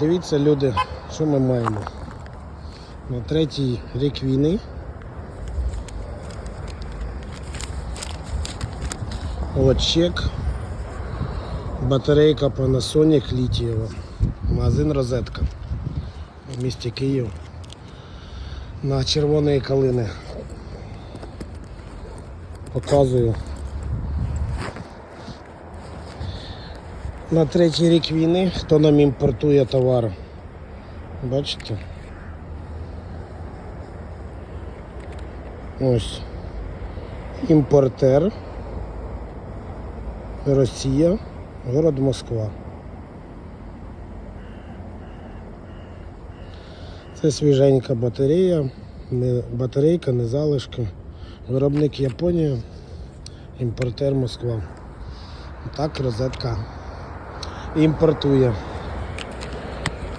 Дивіться, люди, що ми маємо. На третій рік війни. От чек. Батарейка Panasonic літієва. Магазин Розетка. В місті Київ. На червоної калини. Показую. На третій рік війни хто нам імпортує товар. Бачите? Ось. Імпортер. Росія, город Москва. Це свіженька батарея, не, батарейка, не залишки. Виробник Японія, імпортер Москва. Так розетка імпортує.